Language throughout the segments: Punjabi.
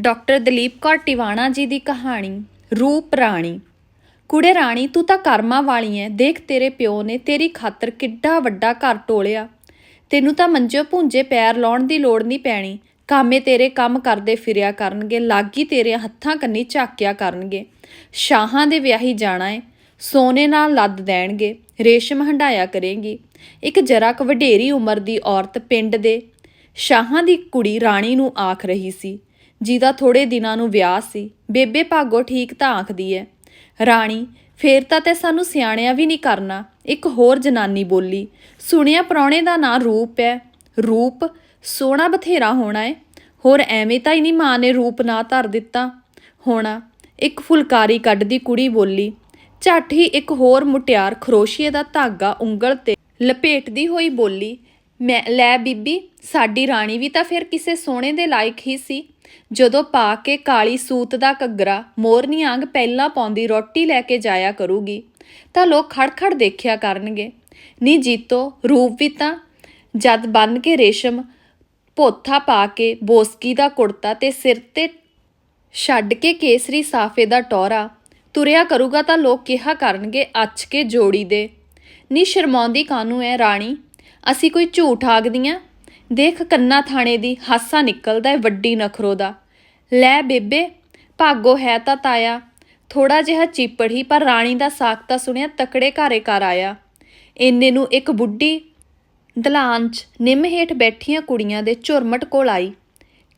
ਡਾਕਟਰ ਦਲੀਪ ਕੌਰ ਟਿਵਾਣਾ ਜੀ ਦੀ ਕਹਾਣੀ, ਰੂਪ ਰਾਣੀ। ਕੁੜੇ ਰਾਣੀ, ਤੂੰ ਤਾਂ ਕਰਮਾਂ ਵਾਲੀ ਐ, ਦੇਖ ਤੇਰੇ ਪਿਓ ਨੇ ਤੇਰੀ ਖਾਤਰ ਕਿੱਡਾ ਵੱਡਾ ਘਰ ਟੋਲਿਆ। ਤੈਨੂੰ ਤਾਂ ਮੰਜੇ ਭੁੰਜੇ ਪੈਰ ਲਾਉਣ ਦੀ ਲੋੜ ਨਹੀਂ ਪੈਣੀ। ਕਾਮੇ ਤੇਰੇ ਕੰਮ ਕਰਦੇ ਫਿਰਿਆ ਕਰਨਗੇ, ਲਾਗੀ ਤੇਰੇ ਹੱਥਾਂ ਕੰਨੀ ਝਾਕਿਆ ਕਰਨਗੇ। ਸ਼ਾਹਾਂ ਦੇ ਵਿਆਹੀ ਜਾਣਾ ਏ, ਸੋਨੇ ਨਾਲ ਲੱਦ ਦੇਣਗੇ, ਰੇਸ਼ਮ ਹੰਡਾਇਆ ਕਰੇਗੀ। ਇੱਕ ਜਰਾ ਕੁ ਵਡੇਰੀ ਉਮਰ ਦੀ ਔਰਤ ਪਿੰਡ ਦੇ ਸ਼ਾਹਾਂ ਦੀ ਕੁੜੀ ਰਾਣੀ ਨੂੰ ਆਖ ਰਹੀ ਸੀ ਜਿਹਦਾ ਥੋੜੇ ਦਿਨਾਂ ਨੂੰ ਵਿਆਹ ਸੀ। ਬੇਬੇ ਭਾਗੋ ਠੀਕ ਤਾਂ ਆਖਦੀ ਐ ਰਾਣੀ, ਫੇਰ ਤਾਂ ਤੇ ਸਾਨੂੰ ਸਿਆਣਿਆ ਵੀ ਨਹੀਂ ਕਰਨਾ। ਇੱਕ ਹੋਰ ਜਨਾਨੀ ਬੋਲੀ, ਸੁਣਿਆ ਪ੍ਰਾਹੁਣੇ ਦਾ ਨਾਂ ਰੂਪ ਐ। ਰੂਪ ਸੋਹਣਾ ਬਥੇਰਾ ਹੋਣਾ ਏ। ਹੋਰ ਐਵੇਂ ਤਾਂ ਹੀ ਨਹੀਂ ਮਾਂ ਨੇ ਰੂਪ ਨਾ ਧਰ ਦਿੱਤਾ। ਹੋਣਾ, ਇੱਕ ਫੁਲਕਾਰੀ ਕੱਢਦੀ ਕੁੜੀ ਬੋਲੀ ਝੱਟ ਹੀ ਇੱਕ ਹੋਰ ਮੁਟਿਆਰ ਖਰੋਸ਼ੀਏ ਦਾ ਧਾਗਾ ਉਂਗਲ ਤੇ ਲਪੇਟਦੀ ਹੋਈ ਬੋਲੀ, ਮੈਂ, ਲੈ ਬੀਬੀ, ਸਾਡੀ ਰਾਣੀ ਵੀ ਤਾਂ ਫਿਰ ਕਿਸੇ ਸੋਹਣੇ ਦੇ ਲਾਇਕ ਹੀ ਸੀ। ਜਦੋਂ ਪਾ ਕੇ ਕਾਲੀ ਸੂਤ ਦਾ ਘੱਗਰਾ ਮੋਰਨੀ ਆਂਗ ਪਹਿਲਾਂ ਪਾਉਂਦੀ ਰੋਟੀ ਲੈ ਕੇ ਜਾਇਆ ਕਰੂਗੀ, ਤਾਂ ਲੋਕ ਖੜਖੜ ਦੇਖਿਆ ਕਰਨਗੇ। ਨੀ ਜੀਤੋ, ਰੂਪ ਵੀ ਤਾਂ ਜਦ ਬੰਨ ਕੇ ਰੇਸ਼ਮ ਪੋਥਾ ਪਾ ਕੇ ਬੋਸਕੀ ਦਾ ਕੁੜਤਾ ਤੇ ਸਿਰ ਤੇ ਛੱਡ ਕੇ ਕੇਸਰੀ ਸਾਫੇ ਦਾ ਟੋਰਾ ਤੁਰਿਆ ਕਰੂਗਾ ਤਾਂ ਲੋਕ ਕਿਹਾ ਕਰਨਗੇ, ਅੱਛ ਕੇ ਜੋੜੀ ਦੇ। ਨੀ ਸ਼ਰਮਾਉਂਦੀ ਕਾਨੂੰ ਐ ਰਾਣੀ? ਅਸੀਂ ਕੋਈ ਝੂਠ ਆਗਦੀਆਂ ਦੇਖ ਕੰਨਾ ਥਾਣੇ ਦੀ ਹਾਸਾ ਨਿਕਲਦਾ ਏ, ਵੱਡੀ ਨਖਰੋ ਦਾ। ਲੈ ਬੇਬੇ, ਭਾਗੋ ਹੈ ਤਾਂ ਤਾਇਆ। ਥੋੜਾ ਜਿਹਾ ਚੀਪੜ ਹੀ, ਪਰ ਰਾਣੀ ਦਾ ਸਾਕ ਤਾਂ ਸੁਣਿਆ, ਤਕੜੇ ਘਾਰੇ ਘਰ ਆਇਆ। ਇੰਨੇ ਨੂੰ ਇੱਕ ਬੁੱਢੀ ਦਲਾਨ 'ਚ ਨਿੰਮ ਹੇਠ ਬੈਠੀਆਂ ਕੁੜੀਆਂ ਦੇ ਝੁਰਮਟ ਕੋਲ ਆਈ।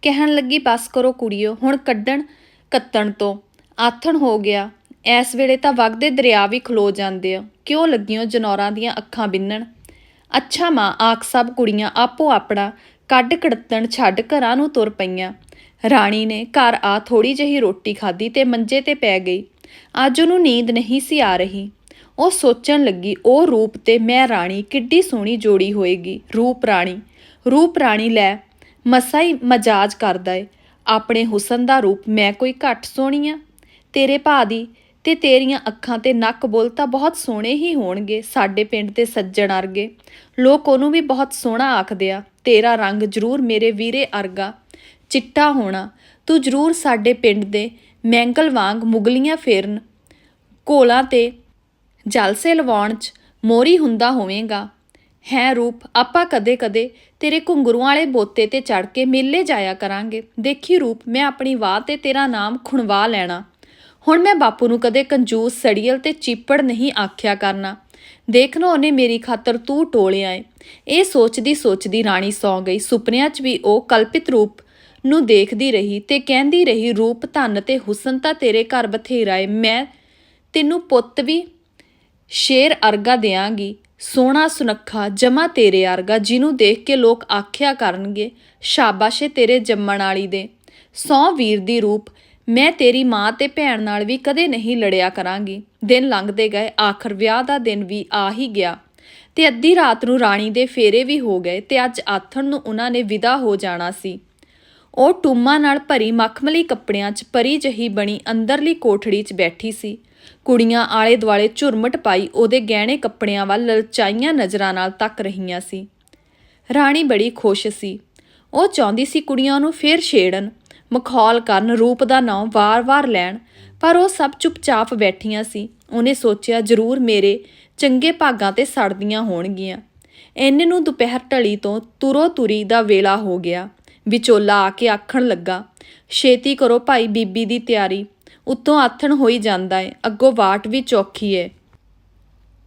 ਕਹਿਣ ਲੱਗੀ, ਬਸ ਕਰੋ ਕੁੜੀਓ, ਹੁਣ ਕੱਢਣ ਕੱਤਣ ਤੋਂ। ਆਥਣ ਹੋ ਗਿਆ। ਐਸ ਵੇਲੇ ਤਾਂ ਵਗਦੇ ਦਰਿਆ ਵੀ ਖਲੋ ਜਾਂਦੇ ਆ। ਕਿਉਂ ਲੱਗੀਆਂ ਜਨੌਰਾਂ ਦੀਆਂ ਅੱਖਾਂ ਬਿੰਨਣ? ਅੱਛਾ ਮਾਂ, ਆਖ ਸਭ ਕੁੜੀਆਂ ਆਪੋ ਆਪਣਾ ਕੱਢ ਕੜਤਣ ਛੱਡ ਘਰਾਂ ਨੂੰ ਤੁਰ ਪਈਆਂ। ਰਾਣੀ ਨੇ ਘਰ ਆ ਥੋੜੀ ਜਿਹੀ ਰੋਟੀ ਖਾਧੀ ਤੇ ਮੰਜੇ ਤੇ ਪੈ ਗਈ। ਅੱਜ ਉਹਨੂੰ ਨੀਂਦ ਨਹੀਂ ਸੀ ਆ ਰਹੀ। ਉਹ ਸੋਚਣ ਲੱਗੀ, ਉਹ ਰੂਪ ਤੇ ਮੈਂ ਰਾਣੀ ਕਿੱਡੀ ਸੋਹਣੀ ਜੋੜੀ ਹੋਏਗੀ। ਰੂਪ ਰਾਣੀ ਰੂਪ ਰਾਣੀ ਲੈ, ਮਸਾ ਹੀ ਮਜਾਜ ਕਰਦਾ ਏ। ਆਪਣੇ ਹੁਸਨ ਦਾ ਰੂਪ ਮੈਂ ਕੋਈ ਘੱਟ ਸੋਹਣੀ ਆ। ਤੇਰੇ ਭਾ ਦੀ ਤੇ ਤੇਰੀਆਂ ਅੱਖਾਂ ਤੇ ਨੱਕ ਬੁੱਲ ਤਾਂ ਬਹੁਤ ਸੋਹਣੇ ਹੀ ਹੋਣਗੇ, ਸਾਡੇ ਪਿੰਡ ਦੇ ਸੱਜਣ ਅਰਗੇ ਲੋਕ ਉਹਨੂੰ ਵੀ ਬਹੁਤ ਸੋਹਣਾ ਆਖਦੇ ਆ, ਤੇਰਾ ਰੰਗ ਜ਼ਰੂਰ ਮੇਰੇ ਵੀਰੇ ਅਰਗਾ ਚਿੱਟਾ ਹੋਣਾ, ਤੂੰ ਜ਼ਰੂਰ ਸਾਡੇ ਪਿੰਡ ਦੇ ਮੈਂਗਲ ਵਾਂਗ ਮੁਗਲੀਆਂ ਫੇਰਨ। ਕੋਲਾਂ ਤੇ ਜਲਸੇ ਲਵਾਉਣ 'ਚ ਮੋਰੀ ਹੁੰਦਾ ਹੋਵੇਗਾ। ਹੈ ਰੂਪ, ਆਪਾਂ ਕਦੇ-ਕਦੇ ਤੇਰੇ ਘੁੰਗਰੂਆਂ ਵਾਲੇ ਬੋਤੇ ਤੇ ਚੜ ਕੇ ਮੇਲੇ ਜਾਇਆ ਕਰਾਂਗੇ। ਦੇਖੀ ਰੂਪ, ਮੈਂ ਆਪਣੀ ਵਾਹ ਤੇ ਤੇਰਾ ਨਾਮ ਖੁਣਵਾ ਲੈਣਾ। ਹੁਣ ਮੈਂ ਬਾਪੂ ਨੂੰ ਕਦੇ ਕੰਜੂਸ, ਸੜੀਅਲ ਤੇ ਚੀਪੜ ਨਹੀਂ ਆਖਿਆ ਕਰਨਾ। ਦੇਖਣਾ ਉਹਨੇ ਮੇਰੀ ਖਾਤਰ ਤੂੰ ਟੋਲਿਆ ਏ। ਇਹ ਸੋਚਦੀ ਸੋਚਦੀ ਰਾਣੀ ਸੌ ਗਈ। ਸੁਪਨਿਆਂ 'ਚ ਵੀ ਉਹ ਕਲਪਿਤ ਰੂਪ ਨੂੰ ਦੇਖਦੀ ਰਹੀ ਤੇ ਕਹਿੰਦੀ ਰਹੀ, ਰੂਪ, ਧਨ ਤੇ ਹੁਸਨ ਤਾਂ ਤੇਰੇ ਘਰ ਬਥੇਰਾ ਏ। ਮੈਂ ਤੈਨੂੰ ਪੁੱਤ ਵੀ ਸ਼ੇਰ ਅਰਗਾ ਦਿਆਂਗੀ। ਸੋਹਣਾ ਸੁਨੱਖਾ, ਜਮਾ ਤੇਰੇ ਅਰਗਾ, ਜਿਹਨੂੰ ਦੇਖ ਕੇ ਲੋਕ ਆਖਿਆ ਕਰਨਗੇ, ਸ਼ਾਬਾਸ਼ੇ ਤੇਰੇ ਜੰਮਣ ਵਾਲੀ ਦੇ। ਸੌ ਵੀਰ ਦੀ ਰੂਪ ਮੈਂ ਤੇਰੀ ਮਾਂ ਤੇ ਭੈਣ ਨਾਲ ਵੀ ਕਦੇ ਨਹੀਂ ਲੜਿਆ ਕਰਾਂਗੀ। ਦਿਨ ਲੰਘਦੇ ਗਏ, ਆਖਰ ਵਿਆਹ ਦਾ ਦਿਨ ਵੀ ਆ ਹੀ ਗਿਆ। ਤੇ ਅੱਧੀ ਰਾਤ ਨੂੰ ਰਾਣੀ ਦੇ ਫੇਰੇ ਵੀ ਹੋ ਗਏ ਤੇ ਅੱਜ ਆਥਣ ਨੂੰ ਉਹਨਾਂ ਨੇ ਵਿਦਾ ਹੋ ਜਾਣਾ ਸੀ। ਉਹ ਟੂਮਾਂ ਨਾਲ ਭਰੀ ਮਖਮਲੀ ਕੱਪੜਿਆਂ 'ਚ ਪਰੀ ਜਹੀ ਬਣੀ ਅੰਦਰਲੀ ਕੋਠੜੀ 'ਚ ਬੈਠੀ ਸੀ। ਕੁੜੀਆਂ ਆਲੇ ਦੁਆਲੇ ਝੁਰਮਟ ਪਾਈ ਉਹਦੇ ਗਹਿਣੇ ਕੱਪੜਿਆਂ ਵੱਲ ਲਲਚਾਈਆਂ ਨਜ਼ਰਾਂ ਨਾਲ ਤੱਕ ਰਹੀਆਂ ਸੀ। ਰਾਣੀ ਬੜੀ ਖੁਸ਼ ਸੀ। ਉਹ ਚਾਹੁੰਦੀ ਸੀ ਕੁੜੀਆਂ ਨੂੰ ਫੇਰ ਛੇੜਨ। ਮਖੌਲ ਕਰਨ ਰੂਪ ਦਾ ਨਾਂ ਵਾਰ-ਵਾਰ ਲੈਣ, ਪਰ ਉਹ ਸਭ ਚੁੱਪਚਾਪ ਬੈਠੀਆਂ ਸੀ। ਉਹਨੇ ਸੋਚਿਆ, ਜ਼ਰੂਰ ਮੇਰੇ ਚੰਗੇ ਭਾਗਾਂ ਤੇ ਸੜਦੀਆਂ ਹੋਣਗੀਆਂ। ਇੰਨੇ ਨੂੰ ਦੁਪਹਿਰ ਢਲੀ ਤੋਂ ਤੁਰੋ ਤੁਰੀ ਦਾ ਵੇਲਾ ਹੋ ਗਿਆ। ਵਿਚੋਲਾ ਆ ਕੇ ਆਖਣ ਲੱਗਾ, ਛੇਤੀ ਕਰੋ ਭਾਈ ਬੀਬੀ ਦੀ ਤਿਆਰੀ। ਉੱਤੋਂ ਆਥਣ ਹੋਈ ਜਾਂਦਾ ਏ, ਅੱਗੋਂ ਵਾਟ ਵੀ ਚੌਖੀ ਏ।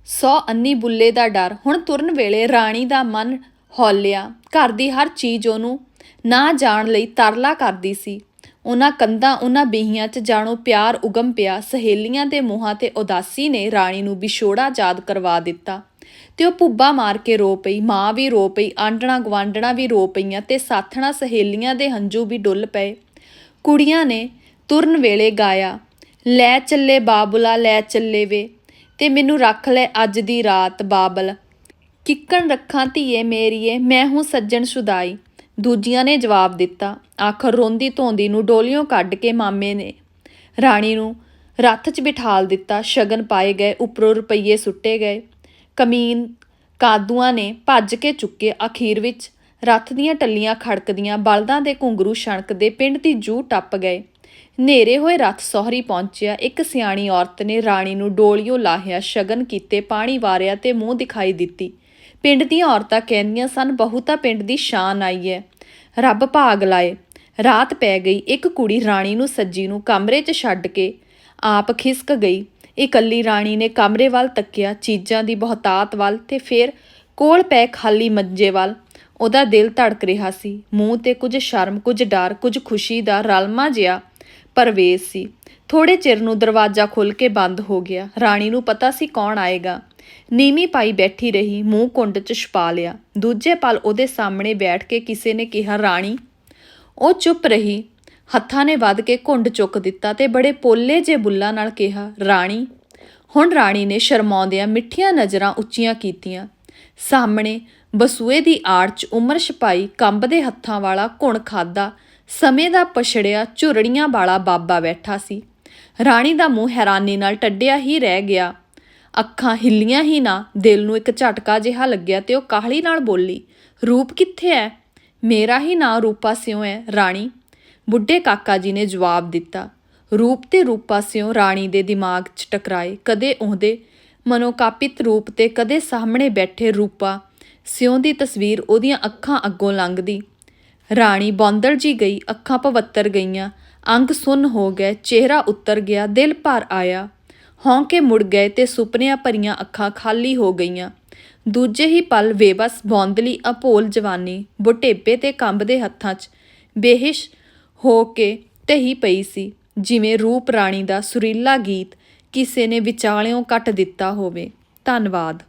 ਸੌ ਅੰਨੀ ਬੁੱਲੇ ਦਾ ਡਰ। ਹੁਣ ਤੁਰਨ ਵੇਲੇ ਰਾਣੀ ਦਾ ਮਨ ਹੌਲਿਆ। ਘਰ ਦੀ ਹਰ ਚੀਜ਼ ਉਹਨੂੰ ਨਾ ਜਾਣ ਲਈ ਤਰਲਾ ਕਰਦੀ ਸੀ। ਉਹਨਾਂ ਕੰਧਾਂ, ਉਹਨਾਂ ਬੀਹੀਆਂ 'ਚ ਜਾਣੋ ਪਿਆਰ ਉਗਮ ਪਿਆ। ਸਹੇਲੀਆਂ ਦੇ ਮੂੰਹਾਂ ਤੇ ਉਦਾਸੀ ਨੇ ਰਾਣੀ ਨੂੰ ਵਿਛੋੜਾ ਯਾਦ ਕਰਵਾ ਦਿੱਤਾ। ਤੇ ਉਹ ਪੁੱਬਾ ਮਾਰ ਕੇ ਰੋ ਪਈ, ਮਾਂ ਵੀ ਰੋ ਪਈ ਆਂਡਣਾ ਗਵਾਂਡਣਾ ਵੀ ਰੋ ਪਈਆਂ ਤੇ ਸਾਥਣਾ ਸਹੇਲੀਆਂ ਦੇ ਹੰਝੂ ਵੀ ਡੁੱਲ ਪਏ। ਕੁੜੀਆਂ ਨੇ ਤੁਰਨ ਵੇਲੇ ਗਾਇਆ, ਲੈ ਚੱਲੇ ਬਾਬੁਲਾ, ਲੈ ਚੱਲੇ ਵੇ, ਤੇ ਮੈਨੂੰ ਰੱਖ ਲੈ ਅੱਜ ਦੀ ਰਾਤ ਬਾਬਲ। ਕਿੱਕਣ ਰੱਖਾਂ ਧੀਏ ਮੇਰੀਏ, ਮੈਂ ਹੂੰ ਸੱਜਣ ਸੁਦਾਈ। ਦੂਜੀਆਂ ਨੇ ਜਵਾਬ ਦਿੱਤਾ। ਆਖਰ ਰੋਂਦੀ ਧੋਂਦੀ ਨੂੰ ਡੋਲਿਓਂ ਕੱਢ ਕੇ ਮਾਮੇ ਨੇ ਰਾਣੀ ਨੂੰ ਰੱਥ 'ਚ ਬਿਠਾਲ ਦਿੱਤਾ। ਸ਼ਗਨ ਪਾਏ ਗਏ, ਉੱਪਰੋਂ ਰੁਪਈਏ ਸੁੱਟੇ ਗਏ। ਕਮੀਨ ਕਾਦੂਆਂ ਨੇ ਭੱਜ ਕੇ ਚੁੱਕੇ। ਅਖੀਰ ਵਿੱਚ ਰੱਥ ਦੀਆਂ ਟੱਲੀਆਂ ਖੜਕਦੀਆਂ, ਬਲਦਾਂ ਦੇ ਘੁੰਗਰੂ ਛਣਕਦੇ ਪਿੰਡ ਦੀ ਜੂ ਟੱਪ ਗਏ। ਨੇਰੇ ਹੋਏ ਰੱਥ ਸੋਹਰੀ ਪਹੁੰਚਿਆ। ਇੱਕ ਸਿਆਣੀ ਔਰਤ ਨੇ ਰਾਣੀ ਨੂੰ ਡੋਲਿਓ ਲਾਹਿਆ, ਸ਼ਗਨ ਕੀਤੇ, ਪਾਣੀ ਵਾਰਿਆ ਤੇ ਮੂੰਹ ਦਿਖਾਈ ਦਿੱਤੀ। ਪਿੰਡ ਦੀਆਂ ਔਰਤਾਂ ਕਹਿੰਦੀਆਂ ਸਨ, ਬਹੁਤਾ ਪਿੰਡ ਦੀ ਸ਼ਾਨ ਆਈ ਹੈ ਰੱਬ ਭਾਗ ਲਾਏ। ਰਾਤ ਪੈ ਗਈ। ਇੱਕ ਕੁੜੀ ਰਾਣੀ ਨੂੰ ਸੱਜੀ ਨੂੰ ਕਮਰੇ 'ਚ ਛੱਡ ਕੇ ਆਪ ਖਿਸਕ ਗਈ। ਇਕੱਲੀ ਰਾਣੀ ਨੇ ਕਮਰੇ ਵੱਲ ਤੱਕਿਆ, ਚੀਜ਼ਾਂ ਦੀ ਬਹੁਤਾਤ ਵੱਲ ਤੇ ਫਿਰ ਕੋਲ ਪੈ ਖਾਲੀ ਮੰਜੇ ਵੱਲ। ਉਹਦਾ ਦਿਲ ਧੜਕ ਰਿਹਾ ਸੀ। ਮੂੰਹ ਤੇ ਕੁਝ ਸ਼ਰਮ, ਕੁਝ ਡਰ, ਕੁਝ ਖੁਸ਼ੀ ਦਾ ਰਲਮਾ ਜਿਹਾ ਪਰਵੇਸ਼ ਸੀ। ਥੋੜੇ ਚਿਰ ਨੂੰ ਦਰਵਾਜ਼ਾ ਖੁੱਲ ਕੇ ਬੰਦ ਹੋ ਗਿਆ। ਰਾਣੀ ਨੂੰ ਪਤਾ ਸੀ ਕੌਣ ਆਏਗਾ। ਨੀਮੀ ਪਾਈ ਬੈਠੀ ਰਹੀ, ਮੂੰਹ ਕੁੰਡ 'ਚ ਛਪਾ ਲਿਆ। ਦੂਜੇ ਪਲ ਉਹਦੇ ਸਾਹਮਣੇ ਬੈਠ ਕੇ ਕਿਸੇ ਨੇ ਕਿਹਾ, ਰਾਣੀ। ਉਹ ਚੁੱਪ ਰਹੀ। ਹੱਥਾਂ ਨੇ ਵੱਧ ਕੇ ਘੁੰਡ ਚੁੱਕ ਦਿੱਤਾ ਤੇ ਬੜੇ ਪੋਲੇ ਜੇ ਬੁੱਲਾਂ ਨਾਲ ਕਿਹਾ, ਰਾਣੀ। ਹੁਣ ਰਾਣੀ ਨੇ ਸ਼ਰਮਾਉਂਦਿਆਂ ਮਿੱਠੀਆਂ ਨਜ਼ਰਾਂ ਉੱਚੀਆਂ ਕੀਤੀਆਂ। ਸਾਹਮਣੇ ਬਸੂਏ ਦੀ ਆੜ 'ਚ ਉਮਰ ਛਪਾਈ ਕੰਬਦੇ ਹੱਥਾਂ ਵਾਲਾ ਘੁਣ ਖਾਦਾ ਸਮੇਂ ਦਾ ਪਛੜਿਆ ਝੁਰੜੀਆਂ ਵਾਲਾ ਬਾਬਾ ਬੈਠਾ ਸੀ। ਰਾਣੀ ਦਾ ਮੂੰਹ ਹੈਰਾਨੀ ਨਾਲ ਟੱਡਿਆ ਹੀ ਰਹਿ ਗਿਆ। ਅੱਖਾਂ ਹਿੱਲੀਆਂ ਹੀ ਨਾ, ਦਿਲ ਨੂੰ ਇੱਕ ਝਟਕਾ ਜਿਹਾ ਲੱਗਿਆ ਤੇ ਉਹ ਕਾਹਲੀ ਨਾਲ ਬੋਲੀ, ਰੂਪ ਕਿੱਥੇ ਹੈ ਮੇਰਾ ਹੀ ਨਾਂ ਰੂਪਾ ਸਿਉ ਹੈ ਰਾਣੀ। ਬੁੱਢੇ ਕਾਕਾ ਜੀ ਨੇ ਜਵਾਬ ਦਿੱਤਾ। ਰੂਪ ਤੇ ਰੂਪਾ ਸਿਉ ਰਾਣੀ ਦੇ ਦਿਮਾਗ 'ਚ ਟਕਰਾਏ। ਕਦੇ ਉਹਦੇ ਮਨੋਕਾਪਿਤ ਰੂਪ ਤੇ ਕਦੇ ਸਾਹਮਣੇ ਬੈਠੇ ਰੂਪਾ ਸਿਉ ਦੀ ਤਸਵੀਰ ਉਹਦੀਆਂ ਅੱਖਾਂ ਅੱਗੋਂ ਲੰਘਦੀ। ਰਾਣੀ ਬੌਂਦਲ ਜੀ ਗਈ, ਅੱਖਾਂ ਪਵੱਤਰ ਗਈਆਂ, ਅੰਗ ਸੁੰਨ ਹੋ ਗਏ, ਚਿਹਰਾ ਉੱਤਰ ਗਿਆ, ਦਿਲ ਭਰ ਆਇਆ। ਹੌਂਕੇ ਮੁੜ ਗਏ ਤੇ ਸੁਪਨਿਆਂ ਭਰੀਆਂ ਅੱਖਾਂ ਖਾਲੀ ਹੋ ਗਈਆਂ। ਦੂਜੇ ਹੀ ਪਲ ਬੇਬਸ ਬੌਂਦਲੀ ਅਭੋਲ ਜਵਾਨੀ, ਬੁਢੇਪੇ ਤੇ ਕੰਬਦੇ ਹੱਥਾਂ 'ਚ ਬੇਹਿਸ਼ ਹੋ ਕੇ ਤਹੀ ਪਈ ਸੀ, ਜਿਵੇਂ ਰੂਪ ਰਾਣੀ ਦਾ ਸੁਰੀਲਾ ਗੀਤ ਕਿਸੇ ਨੇ ਵਿਚਾਲਿਓਂ ਕੱਟ ਦਿੱਤਾ ਹੋਵੇ। ਧੰਨਵਾਦ।